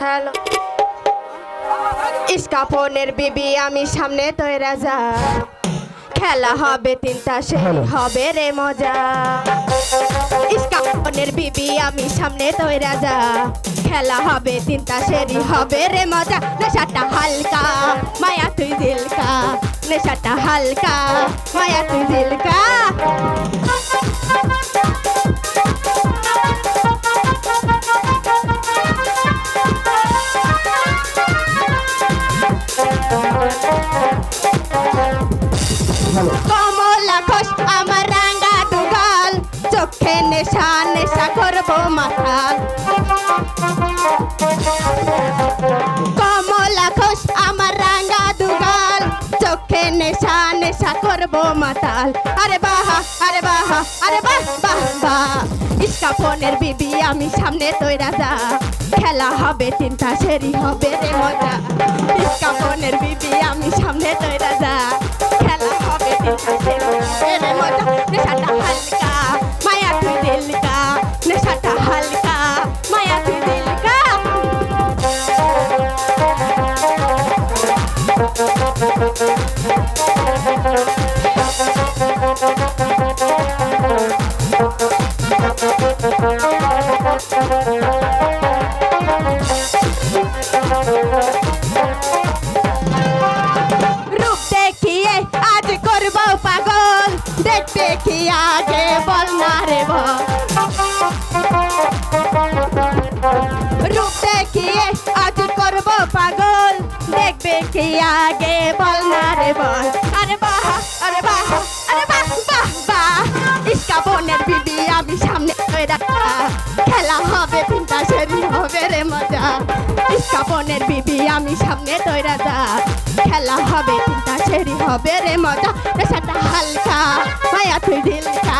Hello. ইস্কাপনের বিবি আমি সামনে তৈরা যা খেলা হবে তিনটা সে হবে রে মজা। ইস্কাপনের বিবি আমি সামনে তৈরা যা খেলা হবে তিনটা সেরি হবে রে মজা। নেশাটা হালকা মায়া তুই দিলকা। নেশাটা হালকা মায়া তুই দিলকা। কমলা ঘোষ, আমার রাঙ্গা দুগাল, চোখে নেশা নেশা করব মাথাল। কমলা ঘোষ, আমার রাঙ্গা দুগাল, চোখে নেশা নেশা করব মাতাল আরে বাহা আরে বাহা, আরে বাহ বাহ বাহ। ইস্কা ফোনের বিবি আমি সামনে তৈরা যা। খেলা হবে, তিনটা সেরি হবে রে মজা। ফোনের বিবি, আমি সামনে তৈরা যা। খেলা হবে, তিনটা সেরি হবে রে মজা। নেশাটা হালকা, মায়া তুই দিলকা। নেশাটা হালকা, মায়া তুই দিলকা। রূপ দেখিয়ে আজ করব পাগল। দেখতে কি আগে বল না রে রূপ দেখিয়ে আজ করব পাগল। দেখবে কি আগে বল না রে বল। সামনের বিবি আমি সামনে তৈরা যা খেলা হবে চিন্তা সেরি হবে রে মজা নেশাটা হালকা, মায়া তুই ঢিলকা